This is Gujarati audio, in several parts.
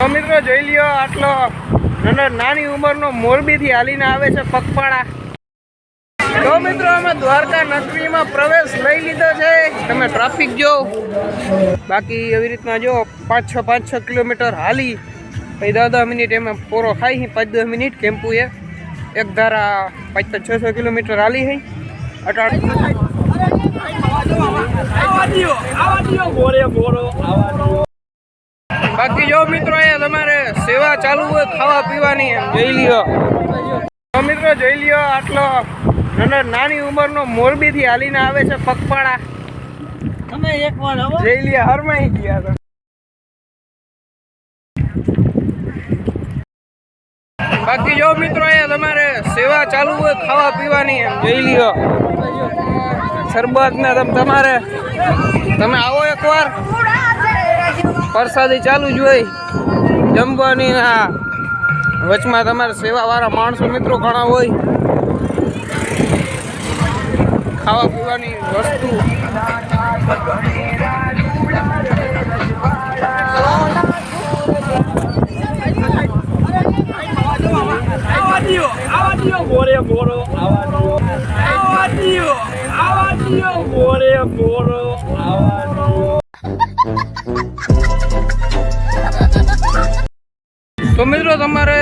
મિત્રો જોઈ લ્યો આટલો નાનો ઉંમરનો મોરબીથી હાલીને આવે છે પગપાળા તો મિત્રો અમે દ્વારકા નગરીમાં પ્રવેશ લઈ લીધો છે તમે ટ્રાફિક જો બાકી એવી રીતના જો પાંચ છ પાંચ છ કિલોમીટર હાલી પછી દસ દસ મિનિટ એમાં પૂરો ખાઈ પાંચ દસ મિનિટ કેમ્પુ એ એક ધારા પાંચ છ છ કિલોમીટર હાલી હઈ અટાણ બાકી જો મિત્રો અહીંયા તમારે સેવા ચાલુ હોય ખાવા પીવાની એમ. જોઈ લ્યો. મિત્રો જોઈ લ્યો આટલો નાનો નાની ઉંમરનો મોરબીથી હાલીને આવે છે પગપાળા. તમે એક વાર આવો. જોઈ લ્યો હરમાઈ ગયા તો. બાકી જો મિત્રો અહીંયા તમારે સેવા ચાલુ હોય ખાવા પીવાની એમ. જોઈ લ્યો. શરબત ને તમે તમારે તમે આવો એકવાર. પ્રસાદી ચાલુ જ હોય. જમવાની આ વચમાં તમારે સેવાવાળા માણસો મિત્રો ઘણા હોય. ખાવા પીવાની વસ્તુ. તો મિત્રો તમારે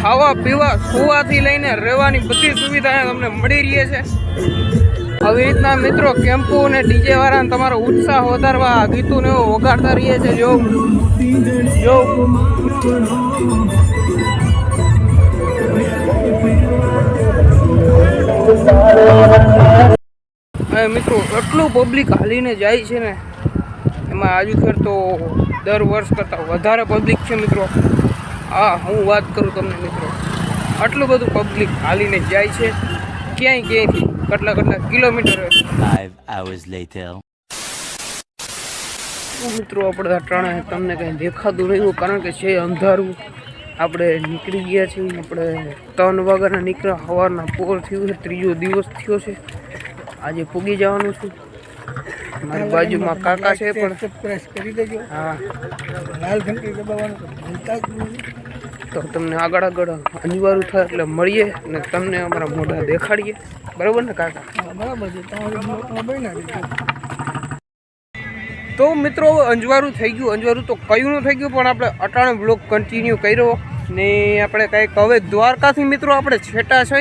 ખાવા, પીવા, સુવાથી લઈને રહેવાની બધી સુવિધા તમને મળી રહી છે. આવી રીતના મિત્રો કેમ્પુ અને ડીજે વાળાને તમારો ઉત્સાહ વધારવા ગીતું ને એવું વગાડતા રહીએ છે જો જો. મિત્રો, એટલું પબ્લિક હાલીને જાય છે ને, એમાં આજુ ખેર તો દર વર્ષ કરતાં વધારે પબ્લિક છે મિત્રો. હા હું વાત કરું તમને મિત્રો. આટલું બધું પબ્લિક હાલીને જાય છે. ક્યાંય ક્યાંયથી કેટલા કેટલા કિલોમીટર. મિત્રો આપણે અટાણે તમને કંઈ દેખાતું નહીં કારણ કે છે અંધારું. આપણે નીકળી ગયા છીએ. આપણે ત્રણ વાગ્યાના નીકળ્યા. સવારના પોર થયું છે. ત્રીજો દિવસ થયો છે. આજે પૂગી જવાનું છું. મારી બાજુમાં કાકા છે પણ પ્રેસ કરી દેજો. હા. લાલ ઘંટી દબાવવાનું તો ભૂલતા જ નહીં. તો તમને આગળ આગળ અનિવાર્ય થાય એટલે મળીએ અને તમને અમારા મોઢા દેખાડીએ. બરાબર ને કાકા? બરાબર છે. તમારી તો મિત્રો અંજવારું થઈ ગયું. અંજવારું તો કયું ન થઈ ગયું પણ આપણે અટાણે બ્લોક કન્ટિન્યુ કર્યો ને આપણે કંઈક હવે દ્વારકાથી મિત્રો આપણે છેટા છે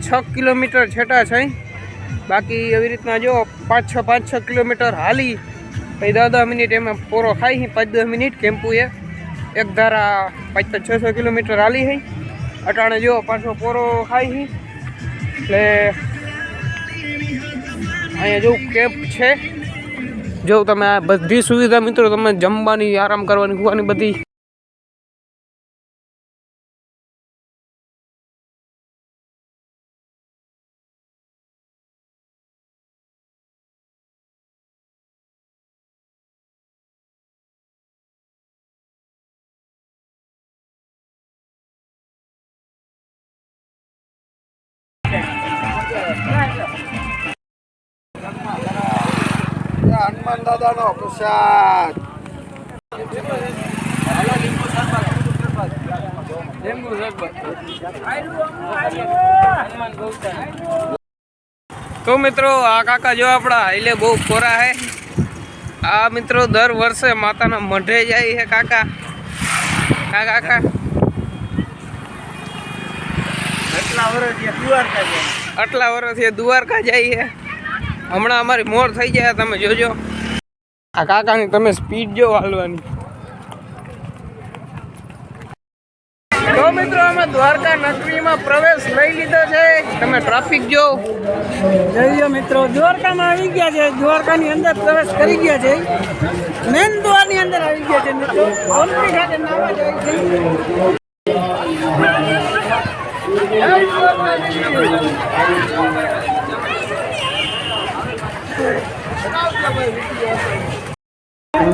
છ કિલોમીટર છેટા છે બાકી એવી રીતના જો પાંચ છ પાંચ છ કિલોમીટર હાલી પછી દસ દસ મિનિટ એમાં પૂરો ખાઈ પાંચ દસ મિનિટ કેમ્પુ એ. એક ધારા પાંચ પાંચ છ કિલોમીટર હાલી હઈ અટાણે જો પાછો પોરો ખાઈ હી એટલે અહીંયા જેવું કેમ્પ છે. જો તમે આ બધી સુવિધા મિત્રો તમે જમવાની, આરામ કરવાની, ખુવાની બધી હનુમાન દાદાનો પ્રસાદ. તો મિત્રો આ કાકા જો આપણા હાઈલે બહુ ખોરા હે. આ મિત્રો દર વર્ષે માતાના મઢે જાય છે કાકા. કા કાકા. એટલા વર્ષથી દ્વારકા જાય. આટલા વર્ષથી દ્વારકા જાય છે હમણાં અમારી મોર થઈ ગયા, તમે જોજો. આ કાકાની તમે સ્પીડ જો હાલવાની. તો મિત્રો, અમે દ્વારકા નગરીમાં પ્રવેશ લઈ લીધો છે. તમે ટ્રાફિક જો. જઈએ મિત્રો. દ્વારકામાં આવી ગયા છે. દ્વારકાની અંદર પ્રવેશ કરી ગયા છે. મેન દ્વારની અંદર આવી ગયા છે મિત્રો. ખાતે નાવા જાય છે.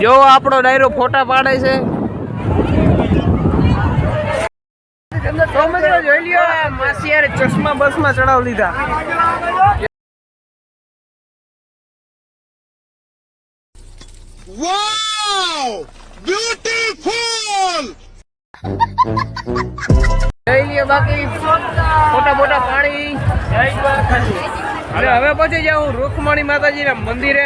જો આપણો ડાયરો ફોટા પાડે છે જોઈ લ્યો માસી ચશ્મા બસમાં ચડાવી લીધા Wow! Beautiful! બાકી. મોટા મોટા પાણી. હવે પછી જાઉં રૂખમણી માતાજીના મંદિરે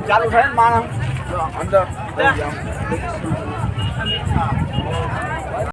ચાલુ થાય ને માણસ? અંદર.